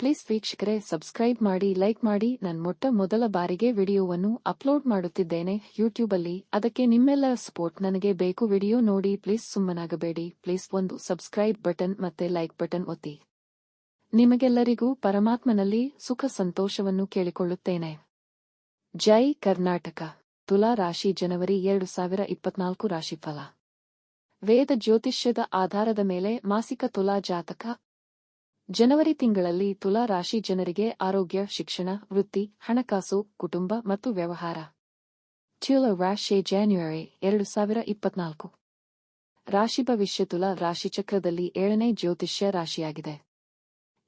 Please ವೀಕ್ಷಕರೇ subscribe ಮಾಡಿ like ಮಾಡಿ. ನನ್ನ ಮೊಟ್ಟ ಮೊದಲ ಬಾರಿಗೆ ವಿಡಿಯೋವನ್ನು ಅಪ್ಲೋಡ್ ಮಾಡುತ್ತಿದ್ದೇನೆ. ಯೂಟ್ಯೂಬಲ್ಲಿ ಅದಕ್ಕೆ ನಿಮ್ಮೆಲ್ಲರ ಸಪೋರ್ಟ್ ನನಗೆ ಬೇಕು. ವಿಡಿಯೋ ನೋಡಿ. ಪ್ಲೀಸ್ ಸುಮ್ಮನಾಗಬೇಡಿ. ಪ್ಲೀಸ್ ಒಂದು ಸಬ್ಸ್ಕ್ರೈಬ್ ಬಟನ್ ಮತ್ತೆ ಲೈಕ್ ಬಟನ್ ಒತ್ತಿ. ನಿಮಗೆಲ್ಲರಿಗೂ ಪರಮಾತ್ಮನಲ್ಲಿ ಸುಖ ಸಂತೋಷವನ್ನು ಕೇಳಿಕೊಳ್ಳುತ್ತೇನೆ. ಜೈ ಕರ್ನಾಟಕ. ತುಲಾ ರಾಶಿ ಜನವರಿ ಎರಡು ಸಾವಿರ ಇಪ್ಪತ್ನಾಲ್ಕು ರಾಶಿಫಲ. ವೇದ ಜ್ಯೋತಿಷ್ಯದ ಆಧಾರದ ಮೇಲೆ ಮಾಸಿಕ ತುಲಾ ಜಾತಕ ಜನವರಿ ತಿಂಗಳಲ್ಲಿ ತುಲಾ ರಾಶಿ ಜನರಿಗೆ ಆರೋಗ್ಯ, ಶಿಕ್ಷಣ, ವೃತ್ತಿ, ಹಣಕಾಸು, ಕುಟುಂಬ ಮತ್ತು ವ್ಯವಹಾರ. ಟ್ಯೂಲ ರಾಶಿ ಜಾನ್ಯುವರಿ ಎರಡು ಸಾವಿರ ಇಪ್ಪತ್ನಾಲ್ಕು. ರಾಶಿ ಭವಿಷ್ಯ ತುಲಾ ರಾಶಿಚಕ್ರದಲ್ಲಿ ಏಳನೇ ಜ್ಯೋತಿಷ್ಯ ರಾಶಿಯಾಗಿದೆ.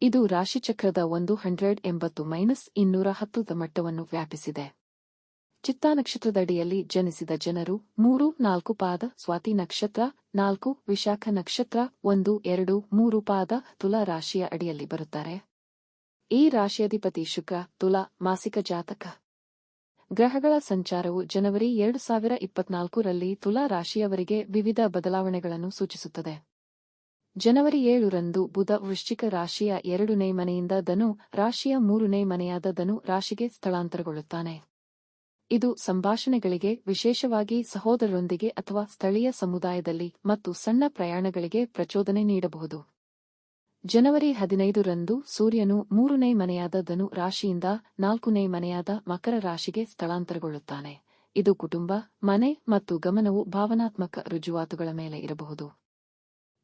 ಇದು ರಾಶಿಚಕ್ರದ ಒಂದು ಹಂಡ್ರೆಡ್ ಎಂಬತ್ತು ಮೈನಸ್ ಇನ್ನೂರ ಹತ್ತು ಮಟ್ಟವನ್ನು ವ್ಯಾಪಿಸಿದೆ. ಚಿತ್ತಾ ನಕ್ಷತ್ರದಡಿಯಲ್ಲಿ ಜನಿಸಿದ ಜನರು ಮೂರು, ನಾಲ್ಕು ಪಾದ, ಸ್ವಾತಿ ನಕ್ಷತ್ರ, ನಾಲ್ಕು, ವಿಶಾಖ ನಕ್ಷತ್ರ, ಒಂದು, ಎರಡು, ಮೂರು ಪಾದ, ತುಲಾ ರಾಶಿಯ ಅಡಿಯಲ್ಲಿ ಬರುತ್ತಾರೆ. ಈ ರಾಶಿಯಧಿಪತಿ ಶುಕ್ರ, ತುಲಾ, ಮಾಸಿಕ ಜಾತಕ. ಗ್ರಹಗಳ ಸಂಚಾರವು ಜನವರಿ ಎರಡು ಸಾವಿರ ಇಪ್ಪತ್ನಾಲ್ಕರಲ್ಲಿ ತುಲಾ ರಾಶಿಯವರಿಗೆ ವಿವಿಧ ಬದಲಾವಣೆಗಳನ್ನು ಸೂಚಿಸುತ್ತದೆ. ಜನವರಿ ಏಳರಂದು ಬುಧ ವೃಶ್ಚಿಕ ರಾಶಿಯ ಎರಡನೇ ಮನೆಯಿಂದ ಧನು ರಾಶಿಯ ಮೂರನೇ ಮನೆಯಾದ ಧನು ರಾಶಿಗೆ ಸ್ಥಳಾಂತರಗೊಳ್ಳುತ್ತಾನೆ. ಇದು ಸಂಭಾಷಣೆಗಳಿಗೆ, ವಿಶೇಷವಾಗಿ ಸಹೋದರರೊಂದಿಗೆ ಅಥವಾ ಸ್ಥಳೀಯ ಸಮುದಾಯದಲ್ಲಿ ಮತ್ತು ಸಣ್ಣ ಪ್ರಯಾಣಗಳಿಗೆ ಪ್ರಚೋದನೆ ನೀಡಬಹುದು. ಜನವರಿ ಹದಿನೈದರಂದು ಸೂರ್ಯನು ಮೂರನೇ ಮನೆಯಾದ ಧನು ರಾಶಿಯಿಂದ ನಾಲ್ಕನೇ ಮನೆಯಾದ ಮಕರ ರಾಶಿಗೆ ಸ್ಥಳಾಂತರಗೊಳ್ಳುತ್ತಾನೆ. ಇದು ಕುಟುಂಬ, ಮನೆ ಮತ್ತು ಗಮನವು ಭಾವನಾತ್ಮಕ ರುಜುವಾತುಗಳ ಮೇಲೆ ಇರಬಹುದು.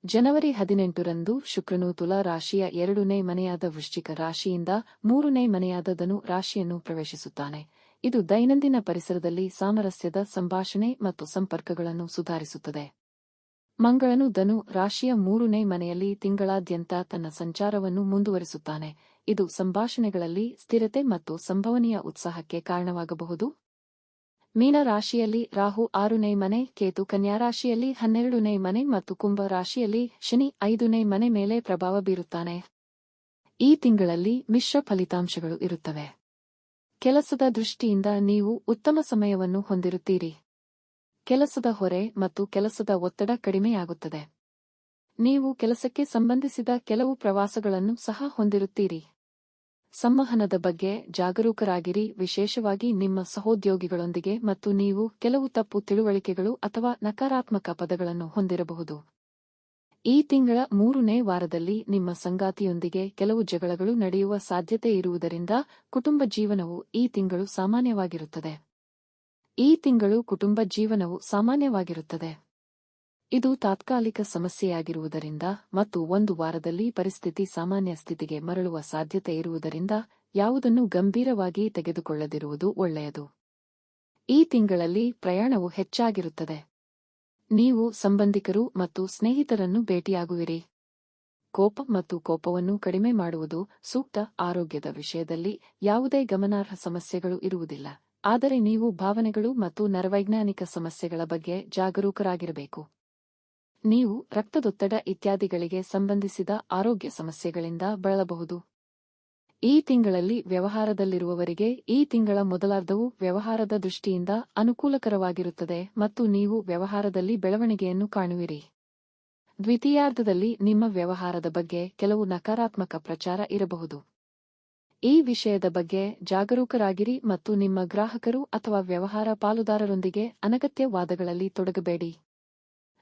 ಜನವರಿ ಹದಿನೆಂಟರಂದು ಶುಕ್ರನು ತುಲಾ ರಾಶಿಯ ಎರಡನೇ ಮನೆಯಾದ ವೃಶ್ಚಿಕ ರಾಶಿಯಿಂದ ಮೂರನೇ ಮನೆಯಾದ ಧನು ರಾಶಿಯನ್ನು ಪ್ರವೇಶಿಸುತ್ತಾನೆ. ಇದು ದೈನಂದಿನ ಪರಿಸರದಲ್ಲಿ ಸಾಮರಸ್ಯದ ಸಂಭಾಷಣೆ ಮತ್ತು ಸಂಪರ್ಕಗಳನ್ನು ಸುಧಾರಿಸುತ್ತದೆ. ಮಂಗಳನು ಧನು ರಾಶಿಯ ಮೂರನೇ ಮನೆಯಲ್ಲಿ ತಿಂಗಳಾದ್ಯಂತ ತನ್ನ ಸಂಚಾರವನ್ನು ಮುಂದುವರಿಸುತ್ತಾನೆ. ಇದು ಸಂಭಾಷಣೆಗಳಲ್ಲಿ ಸ್ಥಿರತೆ ಮತ್ತು ಸಂಭವನೀಯ ಉತ್ಸಾಹಕ್ಕೆ ಕಾರಣವಾಗಬಹುದು. ಮೀನ ರಾಶಿಯಲ್ಲಿ ರಾಹು ಆರನೇ ಮನೆ, ಕೇತು ಕನ್ಯಾ ರಾಶಿಯಲ್ಲಿ ಹನ್ನೆರಡನೇ ಮನೆ ಮತ್ತು ಕುಂಭ ರಾಶಿಯಲ್ಲಿ ಶನಿ ಐದನೇ ಮನೆ ಮೇಲೆ ಪ್ರಭಾವ ಬೀರುತ್ತಾನೆ. ಈ ತಿಂಗಳಲ್ಲಿ ಮಿಶ್ರ ಫಲಿತಾಂಶಗಳು ಇರುತ್ತವೆ. ಕೆಲಸದ ದೃಷ್ಟಿಯಿಂದ ನೀವು ಉತ್ತಮ ಸಮಯವನ್ನು ಹೊಂದಿರುತ್ತೀರಿ. ಕೆಲಸದ ಹೊರೆ ಮತ್ತು ಕೆಲಸದ ಒತ್ತಡ ಕಡಿಮೆಯಾಗುತ್ತದೆ. ನೀವು ಕೆಲಸಕ್ಕೆ ಸಂಬಂಧಿಸಿದ ಕೆಲವು ಪ್ರವಾಸಗಳನ್ನು ಸಹ ಹೊಂದಿರುತ್ತೀರಿ. ಸಂವಹನದ ಬಗ್ಗೆ ಜಾಗರೂಕರಾಗಿರಿ, ವಿಶೇಷವಾಗಿ ನಿಮ್ಮ ಸಹೋದ್ಯೋಗಿಗಳೊಂದಿಗೆ ಮತ್ತು ನೀವು ಕೆಲವು ತಪ್ಪು ತಿಳುವಳಿಕೆಗಳು ಅಥವಾ ನಕಾರಾತ್ಮಕ ಪದಗಳನ್ನು ಹೊಂದಿರಬಹುದು. ಈ ತಿಂಗಳ ಮೂರನೇ ವಾರದಲ್ಲಿ ನಿಮ್ಮ ಸಂಗಾತಿಯೊಂದಿಗೆ ಕೆಲವು ಜಗಳಗಳು ನಡೆಯುವ ಸಾಧ್ಯತೆ ಇರುವುದರಿಂದ ಕುಟುಂಬ ಜೀವನವು ಈ ತಿಂಗಳು ಸಾಮಾನ್ಯವಾಗಿರುತ್ತದೆ. ಈ ತಿಂಗಳು ಕುಟುಂಬ ಜೀವನವು ಸಾಮಾನ್ಯವಾಗಿರುತ್ತದೆ. ಇದು ತಾತ್ಕಾಲಿಕ ಸಮಸ್ಯೆಯಾಗಿರುವುದರಿಂದ ಮತ್ತು ಒಂದು ವಾರದಲ್ಲಿ ಪರಿಸ್ಥಿತಿ ಸಾಮಾನ್ಯ ಸ್ಥಿತಿಗೆ ಮರಳುವ ಸಾಧ್ಯತೆ ಇರುವುದರಿಂದ ಯಾವುದನ್ನು ಗಂಭೀರವಾಗಿ ತೆಗೆದುಕೊಳ್ಳದಿರುವುದು ಒಳ್ಳೆಯದು. ಈ ತಿಂಗಳಲ್ಲಿ ಪ್ರಯಾಣವು ಹೆಚ್ಚಾಗಿರುತ್ತದೆ. ನೀವು ಸಂಬಂಧಿಕರು ಮತ್ತು ಸ್ನೇಹಿತರನ್ನು ಭೇಟಿಯಾಗುವಿರಿ. ಕೋಪ ಮತ್ತು ಕೋಪವನ್ನು ಕಡಿಮೆ ಮಾಡುವುದು ಸೂಕ್ತ ಆರೋಗ್ಯದ ವಿಷಯದಲ್ಲಿ ಯಾವುದೇ ಗಮನಾರ್ಹ ಸಮಸ್ಯೆಗಳು ಇರುವುದಿಲ್ಲ. ಆದರೆ ನೀವು ಭಾವನೆಗಳು ಮತ್ತು ನರವೈಜ್ಞಾನಿಕ ಸಮಸ್ಯೆಗಳ ಬಗ್ಗೆ ಜಾಗರೂಕರಾಗಿರಬೇಕು. ನೀವು ರಕ್ತದೊತ್ತಡ ಇತ್ಯಾದಿಗಳಿಗೆ ಸಂಬಂಧಿಸಿದ ಆರೋಗ್ಯ ಸಮಸ್ಯೆಗಳಿಂದ ಬಳಲಬಹುದು. ಈ ತಿಂಗಳಲ್ಲಿ ವ್ಯವಹಾರದಲ್ಲಿರುವವರಿಗೆ ಈ ತಿಂಗಳ ಮೊದಲಾರ್ಧವು ವ್ಯವಹಾರದ ದೃಷ್ಟಿಯಿಂದ ಅನುಕೂಲಕರವಾಗಿರುತ್ತದೆ ಮತ್ತು ನೀವು ವ್ಯವಹಾರದಲ್ಲಿ ಬೆಳವಣಿಗೆಯನ್ನು ಕಾಣುವಿರಿ. ದ್ವಿತೀಯಾರ್ಧದಲ್ಲಿ ನಿಮ್ಮ ವ್ಯವಹಾರದ ಬಗ್ಗೆ ಕೆಲವು ನಕಾರಾತ್ಮಕ ಪ್ರಚಾರ ಇರಬಹುದು. ಈ ವಿಷಯದ ಬಗ್ಗೆ ಜಾಗರೂಕರಾಗಿರಿ ಮತ್ತು ನಿಮ್ಮ ಗ್ರಾಹಕರು ಅಥವಾ ವ್ಯವಹಾರ ಪಾಲುದಾರರೊಂದಿಗೆ ಅನಗತ್ಯ ವಾದಗಳಲ್ಲಿ ತೊಡಗಬೇಡಿ.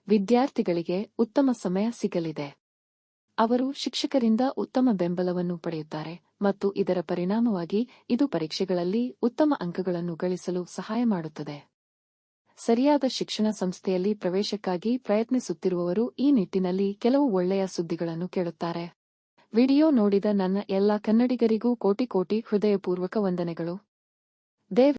ವಿದ್ಯಾರ್ಥಿಗಳಿಗೆ ಉತ್ತಮ ಸಮಯ ಸಿಗಲಿದೆ. ಅವರು ಶಿಕ್ಷಕರಿಂದ ಉತ್ತಮ ಬೆಂಬಲವನ್ನು ಪಡೆಯುತ್ತಾರೆ ಮತ್ತು ಇದರ ಪರಿಣಾಮವಾಗಿ ಇದು ಪರೀಕ್ಷೆಗಳಲ್ಲಿ ಉತ್ತಮ ಅಂಕಗಳನ್ನು ಗಳಿಸಲು ಸಹಾಯ ಮಾಡುತ್ತದೆ. ಸರಿಯಾದ ಶಿಕ್ಷಣ ಸಂಸ್ಥೆಯಲ್ಲಿ ಪ್ರವೇಶಕ್ಕಾಗಿ ಪ್ರಯತ್ನಿಸುತ್ತಿರುವವರು ಈ ನಿಟ್ಟಿನಲ್ಲಿ ಕೆಲವು ಒಳ್ಳೆಯ ಸುದ್ದಿಗಳನ್ನು ಕೇಳುತ್ತಾರೆ. ವಿಡಿಯೋ ನೋಡಿದ ನನ್ನ ಎಲ್ಲ ಕನ್ನಡಿಗರಿಗೂ ಕೋಟಿ ಕೋಟಿ ಹೃದಯಪೂರ್ವಕ ವಂದನೆಗಳು. ದೇವ್